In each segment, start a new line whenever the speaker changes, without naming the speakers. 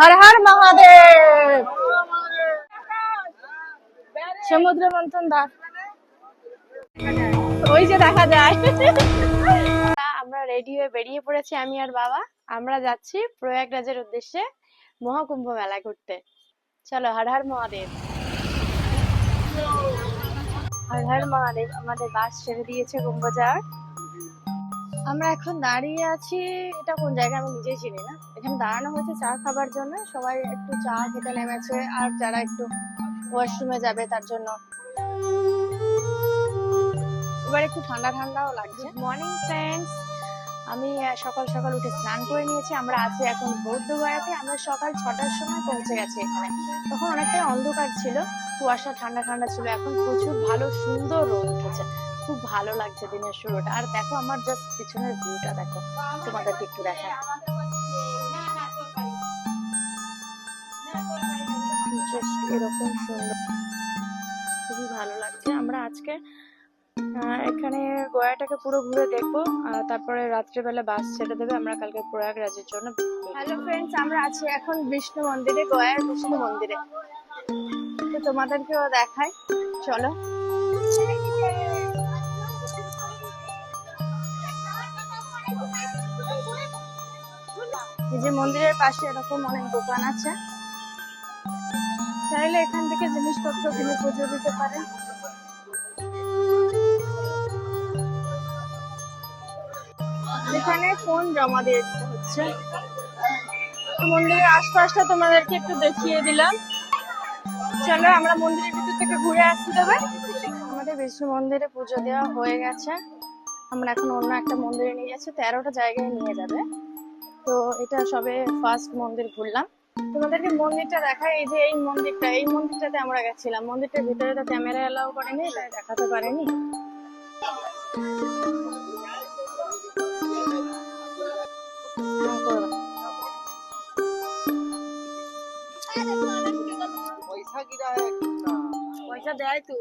হর হর মহাদেব। সমুদ্র মন্থন দা। ওই যে দেখা যায়। আমরা রেডি হয়ে বেরিয়ে পড়েছি আমি আর বাবা। আমরা যাচ্ছি প্রয়াগরাজের উদ্দেশ্যে মহাকুম্ভ মেলা ঘুরতে। চলো, হর হর মহাদেব। হর হর মহাদেব, আমাদের বাস ছেড়ে দিয়েছে কুম্ভ যাওয়ার। আমরা এখন দাঁড়িয়ে আছি এটা কোন জায়গা আমি নিজেই চিনি না। এখানে দাঁড়ানো হয়েছে চা খাবার জন্য সবাই একটু চা খেতে নেমেছে আর যারা একটু ওয়াশরুমে যাবে তার জন্য। এবার একটু ঠান্ডা ঠান্ডাও লাগছে। মর্নিং ফ্রেন্ডস আমি সকাল সকাল উঠে স্নান করে নিয়েছি আমরা আছি এখন বৌদ্ধ গয়াতে আমরা সকাল ছটার সময় পৌঁছে গেছি এখানে। তখন অনেকটাই অন্ধকার ছিল কুয়াশা ঠান্ডা ঠান্ডা ছিল এখন প্রচুর ভালো সুন্দর রোদ উঠেছে। খুব ভালো লাগছে দিনের শুরুটা। আর দেখো আমার জাস্ট পিছনের ভিউটা দেখো, তোমাদেরকে একটু দেখা এরকম সুন্দর, খুবই ভালো লাগছে। আমরা আজকে এখানে গোয়াটাকে পুরো ঘুরে দেখব তারপরে রাত্রিবেলা বাস ছেড়ে দেবে। আমরা কালকে প্রয়াগরাজের জন্য হ্যালো ফ্রেন্ডস আমরা আছি এখন বিষ্ণু মন্দিরে, গোয়ার বিষ্ণু মন্দিরে। তো তোমাদেরকেও দেখাই। চলো। এই যে মন্দিরের পাশে এরকম অনেক দোকান আছে। চাইলে এখান থেকে জিনিসপত্র কিনে পুজো দিতে পারে এখানে ফোন জমা দিয়ে দিতে হচ্ছে। মন্দিরের আশপাশটা তোমাদেরকে একটু দেখিয়ে দিলাম। চলো আমরা মন্দিরের ভিতর থেকে ঘুরে আসতে দেবে আমাদের বিষ্ণু মন্দিরে পুজো দেওয়া হয়ে গেছে। আমরা এখন অন্য একটা মন্দিরে নিয়ে যাচ্ছি। তেরোটা জায়গায় নিয়ে যাবে। তো এটা সবে ফার্স্ট মন্দির ঘুরলাম। তোমাদেরকে মন্দিরটা দেখায় এই যে এই মন্দিরটা এই মন্দিরটাতে আমরা গেছিলাম। মন্দিরটার ভিতরে তো ক্যামেরা এলাও করেনি তাই দেখাতে পারেনি। পয়সা দেয় তো।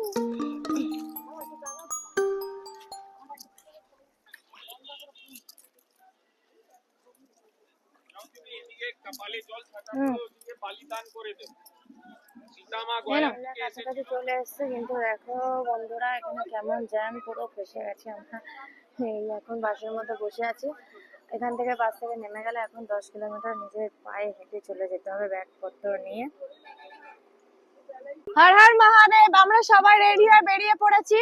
কাছাকাছি চলে এসছে কিন্তু দেখো বন্ধুরা এখানে কেমন জ্যাম পুরো ফেসে গেছে আমরা। এই এখন বাসের মধ্যে বসে আছি। এখান থেকে বাস থেকে নেমে গেলে এখন দশ কিলোমিটার নিজের পায়ে হেঁটে চলে যেতে হবে ব্যাগপত্র নিয়ে। হর হর মহাদেব আমরা সবাই রেডি হয়ে বেরিয়ে পড়েছি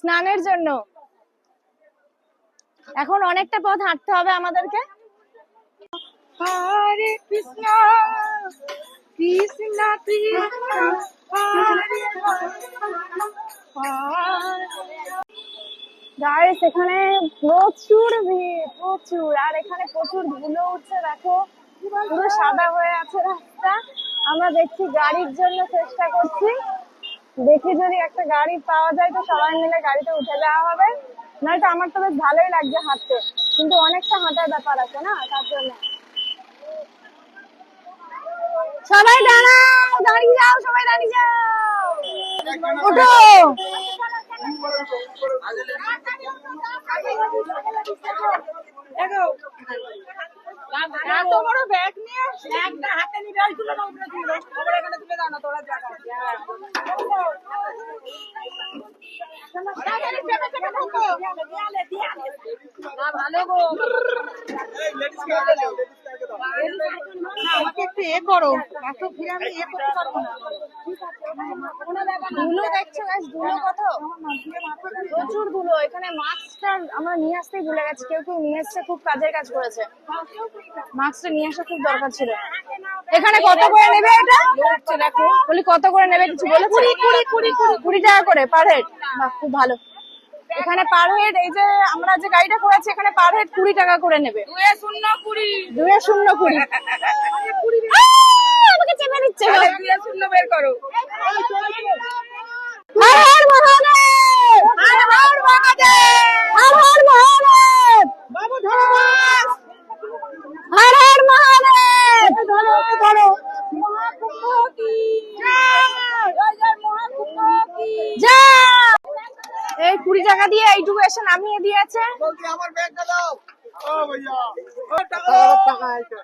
স্নানের জন্য। এখন অনেকটা পথ হাঁটতে হবে আমাদেরকে। হরে কৃষ্ণ কৃষ্ণ কৃষ্ণ হরে গাইস এখানে প্রচুর ভিড়, প্রচুর। আর এখানে প্রচুর ধুলো উঠছে, দেখো। পুরো সাদা হয়ে আছে রাস্তা। আমরা দেখছি গাড়ির জন্য চেষ্টা করছি। দেখি যদি একটা গাড়ি পাওয়া যায় তো সবাই মিলে গাড়িতে উঠে যাওয়া হবে। নয়তো আমার তো বেশ ভালোই লাগছে হাঁটতে। কিন্তু অনেকটা হাঁটার ব্যাপার আছে না, তার জন্য। সবাই দাঁড়াও দাঁড়িয়ে যাও সবাই দাঁড়িয়ে যাও। ওঠো ব্যাগ নিয়ে ব্যাগটা হাতে আমাকে একটু এ করো। এত ভিড় আমি এ করতে পারব না। ধুলো দেখছ গাছ ধুলো কত? প্রচুর ধুলো। এখানে মাস্কটা আমরা নিয়ে আসতেই ভুলে গেছি। কেউ কেউ নিয়ে এসছে খুব কাজের কাজ করেছে। মাস্কটা নিয়ে আসা খুব দরকার ছিল। এখানে কত করে নেবে এটা? দেখো। বলি কত করে নেবে কিছু বলে কুড়ি কুড়ি কুড়ি কুড়ি টাকা করে পার হেড খুব ভালো। এখানে পার হেড এই যে আমরা যে গাড়িটা করেছি এখানে পার হেড কুড়ি টাকা করে নেবে। দুয়ে শূন্য কুড়ি। দুয়ে শূন্য কুড়ি। আমাকে চেপে দুয়ে শূন্য বের করো। হর হর মহাদেব! ধরো ধরো। মহাকুম্ভ কি? কুড়ি টাকা দিয়ে এইটুকু এসে নামিয়ে দিয়েছে।
বলছি আমার ব্যাগটা দাও। ও ভাইয়া। ও টাকা টাকা আছে।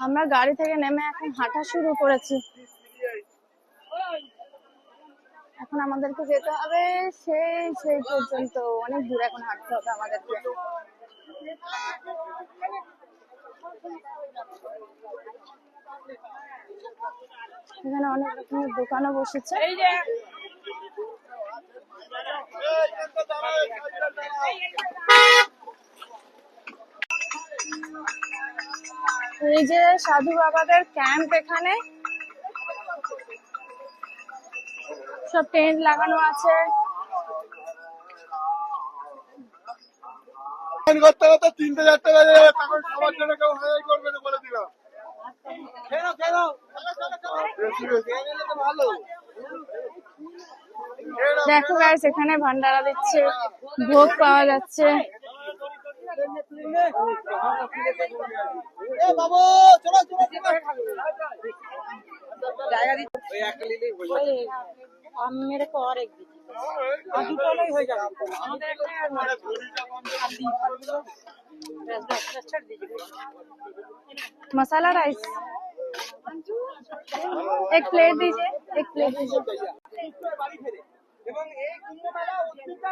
আমরা গাড়ি থেকে নেমে এখন হাঁটা শুরু করেছি। এখন আমাদেরকে যেতে হবে সেই সেই পর্যন্ত। অনেক দূর এখন হাঁটতে হবে আমাদেরকে। এখানে অনেক রকমের দোকানও বসেছে। এই যে সাধু বাবাদের ক্যাম্প এখানে সব টেন্ট লাগানো আছে।
করতে করতে তিনটে চারটে বাজে তখন সবার জন্য কেউ হাই করবে না বলে দিলাম
খেলো খেলো।
বেশি বেশি
ভালো
দেখো গাইস এখানে ভান্ডারা দিচ্ছে ভোগ পাওয়া যাচ্ছে
এ বাবু চলো চলো চলো জায়গা দিচ্ছি ওই একটা নিলেই হয়ে যাবে
মেরে তো আর এক দিচ্ছি আর দুটো হলেই হয়ে যাবে আমাদের একটা আর নয়। ব্যাস, ব্যাস, ব্যাস, ছেড়ে দিয়েছি।
मसाला राइस एक प्लेट दीजिए एक प्लेट दीजिए
বাড়ি ফেরে এবং এই কুম্ভ মেলা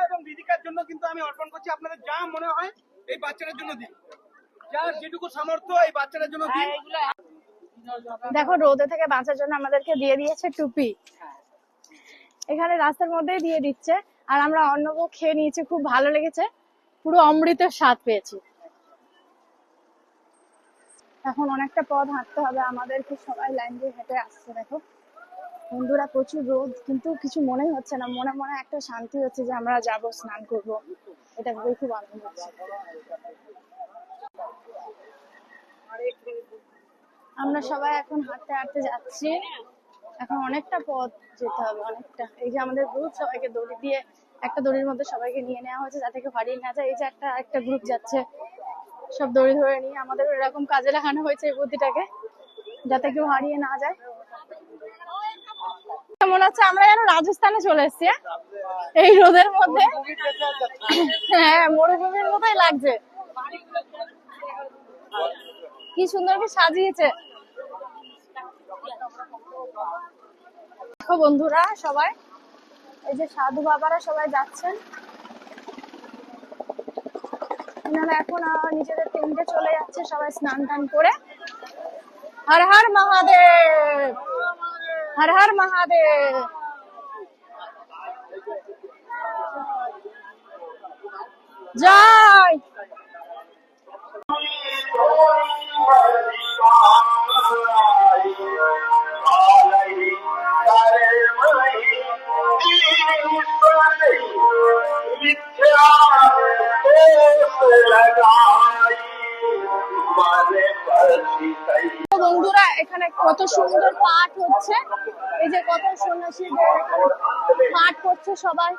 এবং দিদিকার জন্য কিন্তু আমি অর্পণ করছি। আপনাদের যা মনে হয় এই জন্য দিন। যেটুকু সামর্থ্য, এই জন্য দিন।
দেখো, রোদে থেকে বাঁচার জন্য আমাদেরকে দিয়ে দিয়েছে টুপি। এখানে রাস্তার মধ্যেই দিয়ে দিচ্ছে। আর আমরা অন্নভোগ খেয়ে নিয়েছি, খুব ভালো লেগেছে। পুরো অমৃতের স্বাদ পেয়েছি। এখন অনেকটা পথ হাঁটতে হবে। আমাদেরকে সবাই লাইন দিয়ে হেঁটে আসছে, দেখো। বন্ধুরা প্রচুর রোদ, কিন্তু কিছু মনেই হচ্ছে না। মনে মনে একটা শান্তি হচ্ছে যে আমরা যাব, স্নান করব। এটা ভেবে খুব আনন্দ হচ্ছে। আমরা সবাই এখন হাঁটতে হাঁটতে যাচ্ছি। এখন অনেকটা পথ যেতে হবে, অনেকটা। এই যে আমাদের গ্রুপ সবাইকে দড়ি দিয়ে একটা দড়ির মধ্যে সবাইকে নিয়ে নেওয়া হয়েছে যাতে কেউ হারিয়ে না যায়। এই যে একটা একটা গ্রুপ যাচ্ছে। সব দড়ি ধরে নিয়ে আমাদের এরকম কাজে লাগানো হয়েছে এই বুদ্ধিটাকে, যাতে কেউ হারিয়ে না যায়। মনে হচ্ছে আমরা যেন রাজস্থানে চলে এসেছি? এই রোদের মধ্যে। হ্যাঁ মরুভূমির মতোই লাগছে। কি সুন্দর কি সাজিয়েছে। বন্ধুরা সবাই, এই যে সাধু বাবারা সবাই যাচ্ছেন। এখন নিজেদের টেন্টে চলে যাচ্ছে সবাই স্নান টান করে। হর হর মহাদেব! হর হর মহাদেব জয় সবাই।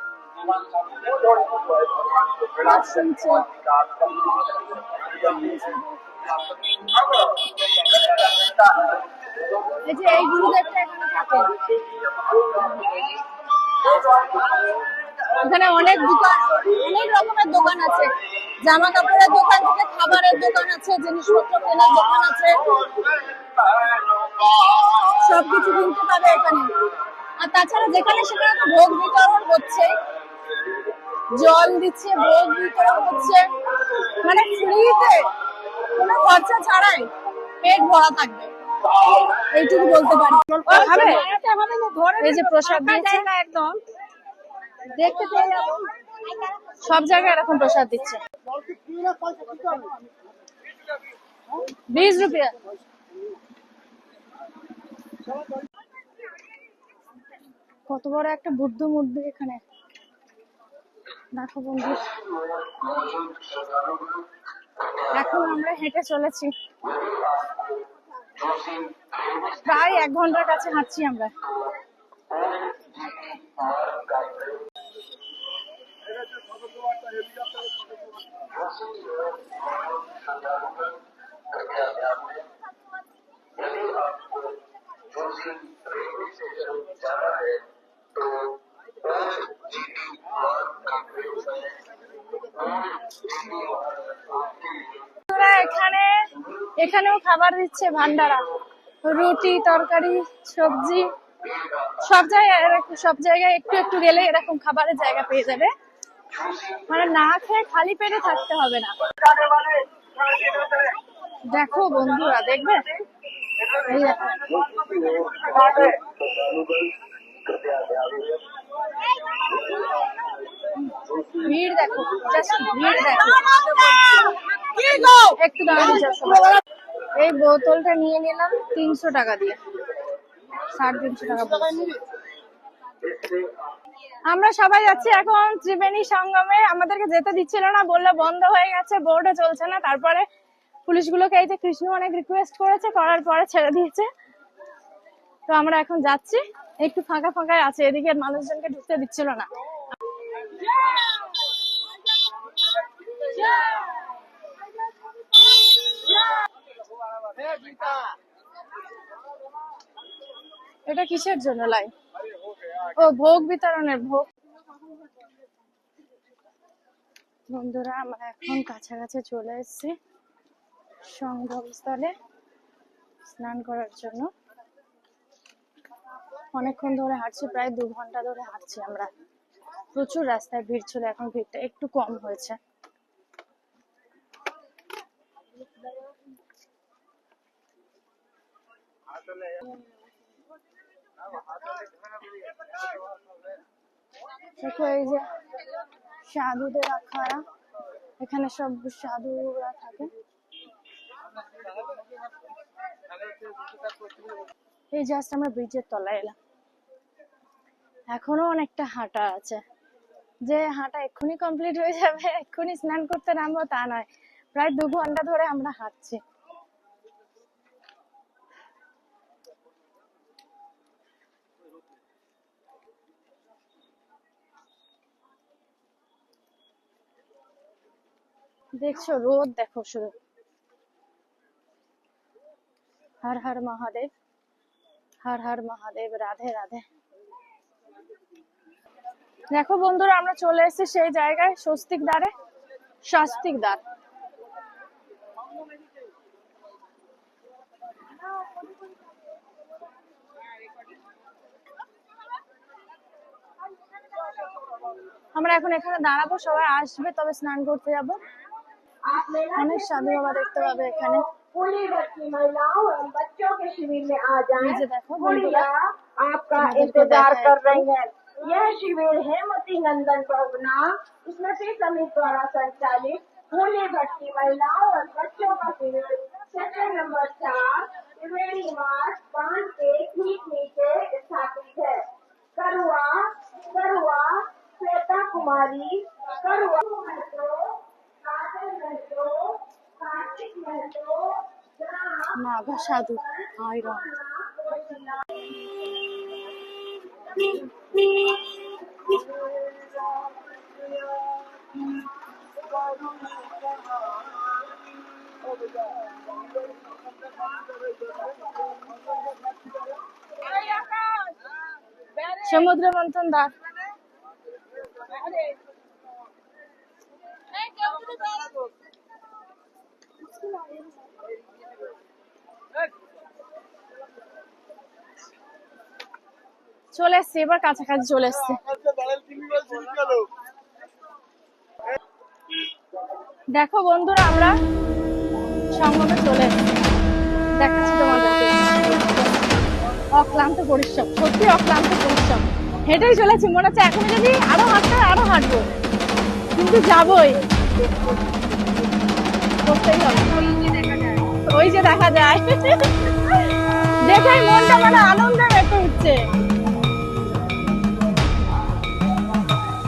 এই যে এই এখানে থাকে। এখানে অনেক দোকান, অনেক রকমের দোকান আছে। জামা কাপড়ের দোকান থেকে খাবারের দোকান আছে, জিনিসপত্র কেনার দোকান আছে। সবকিছু কিনতে পাবে এখানে। আর তাছাড়া যেখানে সেখানে তো ভোগ বিতরণ হচ্ছে। জল দিচ্ছে ভোগ বিতরণ হচ্ছে। মানে ফ্রিতে কোনো খরচা ছাড়াই পেট ভরা থাকবে। এইটুকু বলতে পারি। এই যে প্রসাদ দিয়েছে। একদম। দেখতে পেয়ে সব জায়গায় এরকম প্রসাদ দিচ্ছে। বিশ রুপিয়া। কত বড় একটা বুদ্ধ মূর্তি এখানে। দেখো বন্ধু। এখন আমরা হেঁটে চলেছি। প্রায় এক ঘণ্টার কাছে হাঁটছি আমরা বন্ধুরা, এখানে এখানেও খাবার দিচ্ছে ভান্ডারা। রুটি, তরকারি, সবজি। সব জায়গায় সব জায়গায় একটু একটু গেলে এরকম খাবারের জায়গা পেয়ে যাবে। মানে না খেয়ে খালি পেটে থাকতে হবে না। দেখো বন্ধুরা, দেখবে? এই দেখো। ভিড় দেখো জাস্ট ভিড় দেখো। একটু দাঁড়ানো এই বোতলটা নিয়ে নিলাম তিনশো টাকা দিয়ে। সাড়ে তিনশো টাকা আমরা সবাই যাচ্ছি এখন ত্রিবেণী সঙ্গমে। আমাদেরকে যেতে দিচ্ছিল না বললে বন্ধ হয়ে গেছে বোর্ডে চলছে না। তারপরে পুলিশগুলোকে এই যে কৃষ্ণ অনেক রিকোয়েস্ট করেছে করার পরে ছেড়ে দিয়েছে। তো আমরা এখন যাচ্ছি। একটু ফাঁকা ফাঁকায় আছে এদিকে মানুষজনকে ঢুকতে দিচ্ছিল না। এটা কিসের জন্য লাইন ও, ভোগ বিতরণের ভোগ। বন্ধুরা, আমরা এখন কাছাকাছি চলে এসেছি সঙ্গমস্থলে স্নান করার জন্য। অনেকক্ষণ ধরে হাঁটছি, প্রায় দু ঘণ্টা ধরে হাঁটছি আমরা। প্রচুর রাস্তায় ভিড় ছিল, এখন ভিড়টা একটু কম হয়েছে। এই যে সাধুদের আখাড়া, এখানে সব সাধুরা থাকে। এই জাস্ট আমরা ব্রিজের তলায় এলাম। এখনও অনেকটা হাঁটা আছে। যে হাঁটা এক্ষুনি কমপ্লিট হয়ে যাবে, এক্ষুনি স্নান করতে নামবো, তা নয়। প্রায় দু ঘণ্টা ধরে আমরা হাঁটছি। দেখছ, রোদ দেখো শুধু। হর হর মহাদেব, হর হর মহাদেব, রাধে রাধে। দেখো বন্ধুরা আমরা চলে এসেছি সেই জায়গায় স্বস্তিক দ্বারে স্বস্তিক দ্বার আমরা এখন এখানে দাঁড়াবো সবাই আসবে তবে স্নান করতে যাব অনেক সাধু বাবা দেখতে পাবে এখানে
पूरी बच्ची महिलाओं एवं बच्चों के शिविर में आ जाएं।
नीचे देखो,
गुड़िया आपका
इधर को
इंतजार
देखा है।
कर रही है यह शिविर हेमवती नंदन भवना स्मृति समिति द्वारा संचालित भोले भट्टी महिलाओं और बच्चों का शिविर सेक्टर नंबर चार त्रिवेणी मार्ग बाँध के ठीक नीचे स्थापित है। करुआ करुआ श्वेता कुमारी करुआ महतो काजल महतो कार्तिक महतो
ना সমুদ্র মন্থন দ্বার চলে এসছি, এবার কাছাকাছি চলে এসছি। দেখো বন্ধুরা, আমরা সঙ্গমে চলে অক্লান্ত পরিশ্রম, সত্যি অক্লান্ত পরিশ্রম। হেঁটেই চলেছি, মনে হচ্ছে এখন যদি আরও হাঁটতে আরও হাঁটবো। কিন্তু যাবই। করতেই হবে। ওই যে দেখা যায়। দেখেই মনটা মানে আনন্দে মেতে উঠছে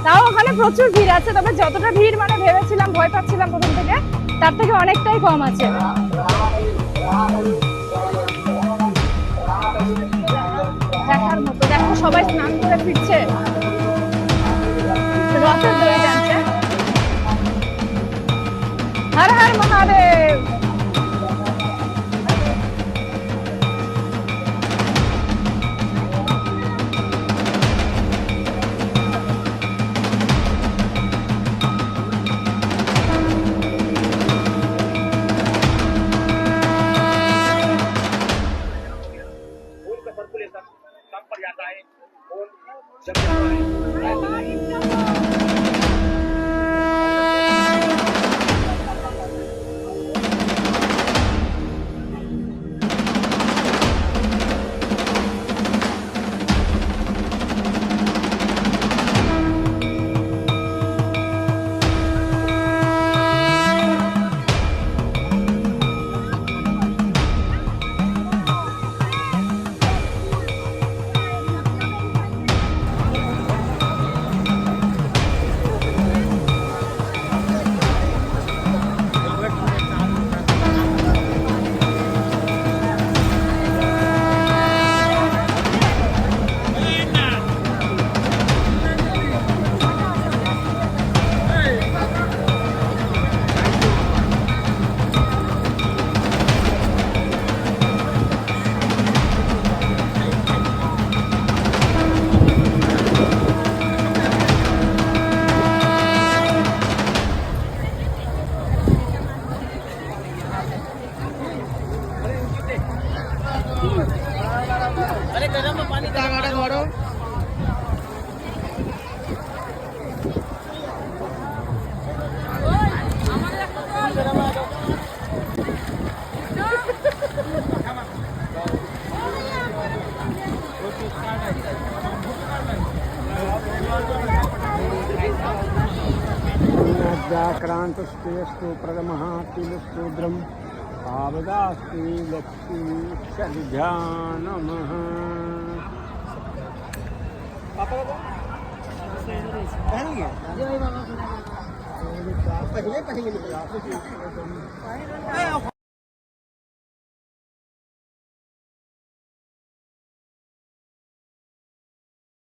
তাও ওখানে প্রচুর ভিড় আছে, তবে যতটা ভিড় মানে ভেবেছিলাম, ভয় পাচ্ছিলাম প্রথম থেকে, তার থেকে অনেকটাই কম আছে। দেখার মতো, দেখো সবাই স্নান করে ফিরছে। রথের দড়ি টানছে। হর হর মহাদেব!
व्याक्रान्तस्तेऽस्तु प्रथमः तिलस्तोद्रं पावदास्ति लक्ष्मी सद्ध्या
नमः पहन